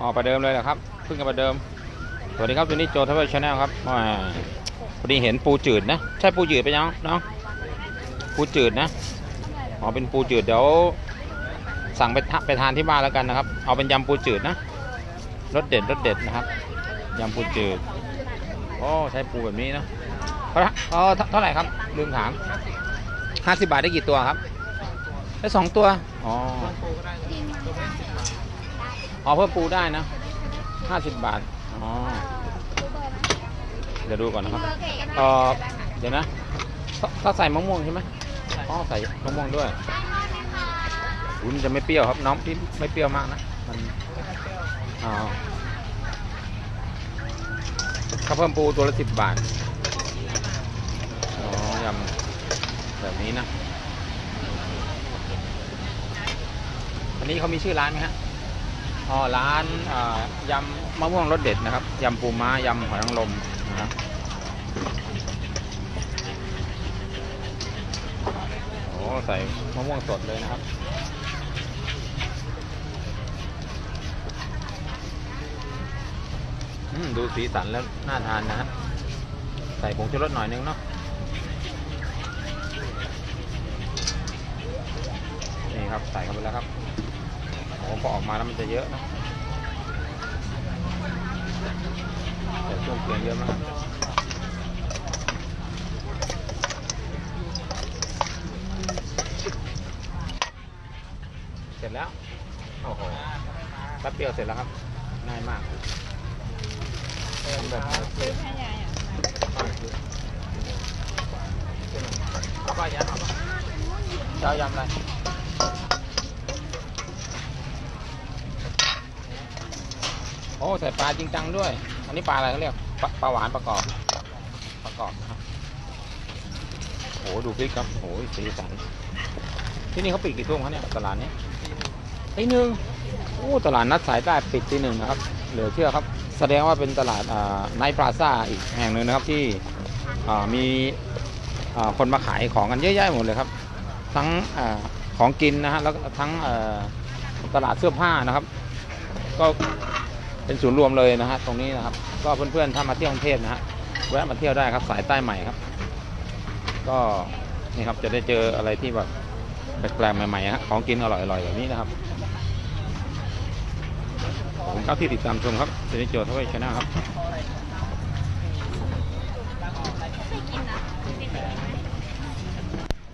อ๋อประเดิมเลยเหรอครับเพิ่งจะประเดิม สวัสดีครับตัวนี้โจทเวลชาแนลครับแหม่พอดีเห็นปูจืดนะ ใช่ปูจืดไปยังน้องปูจืดนะอ๋อเป็นปูจืดเดี๋ยวสั่งไปทะไปทานที่บ้านแล้วกันนะครับ เอาเป็นยำปูจืดนะรสเด็ดรสเด็ดนะครับยำปูจืดโอ้ใช้ปูแบบนี้นะเท่าไหร่เออเท่าเท่าไหร่ครับลืมถามห้าสิบบาทได้กี่ตัวครับได้สองตัวอ๋อ อ๋อเพิ่มปูได้นะห้าสิบบาท อ๋อ เดี๋ยวดูก่อนนะครับเออเดี๋ยวนะถ้าถ้าใส่มะม่วงใช่ไหมอ๋อใส่มะม่วงด้วยอุ้ยมันจะไม่เปรี้ยวครับน้องพี่ไม่เปรี้ยวมากนะ มันอ๋อข้าวเพิ่มปูตัวละสิบบาท อ๋อยำแบบนี้นะ อันนี้เขามีชื่อร้านไหมฮะ อ๋อร้านยำมะม่วงรสเด็ดนะครับยำปูม้ายำหอยนางรมนะครับโอ้ใส่มะม่วงสดเลยนะครับอืมดูสีสันแล้วน่าทานนะฮะใส่ผงชูรสหน่อยนึงเนาะนี่ครับใส่เข้าไปแล้วครับ โอ้พอออกมาแล้วมันจะเยอะนะแต่ช่วงเปลี่ยนเยอะมากเสร็จแล้วโอ้โหแป๊บเดียวเสร็จแล้วครับง่ายมากทำแบบนี้เอาไปยันเอาไปจะเอายำอะไร อ้ใส่ปลาจริงจังด้วย อันนี้ปลาอะไรเขาเรียกปลาปลาหวานประกอบ ประกอบครับโอ้ดูพริกครับโอ้สีสันที่นี่เขาปิดกี่ทุ่มครับเนี่ยตลาดนี้ตีหนึ่งโอ้ตลาดนัดสายใต้ปิดตีหนึ่งนะครับ เหลือเชื่อครับ แสดงว่าเป็นตลาดไนท์พลาซ่าอีกแห่งหนึ่งนะครับที่มีคนมาขายของกันเยอะแยะหมดเลยครับ ทั้งอของกินนะฮะแล้วทั้งตลาดเสื้อผ้านะครับ ก็ เป็นศูนย์รวมเลยนะฮะตรงนี้นะครับ ก็เพื่อนๆถ้ามาเที่ยวกรุงเทพนะฮะแวะมาเที่ยวได้ครับสายใต้ใหม่ครับ ก็นี่ครับจะได้เจออะไรที่แบบแปลกๆใหม่ๆฮะของกินอร่อยๆแบบนี้นะครับผมก็ที่ติดตามชมครับเซนิโจทวีชนะครับ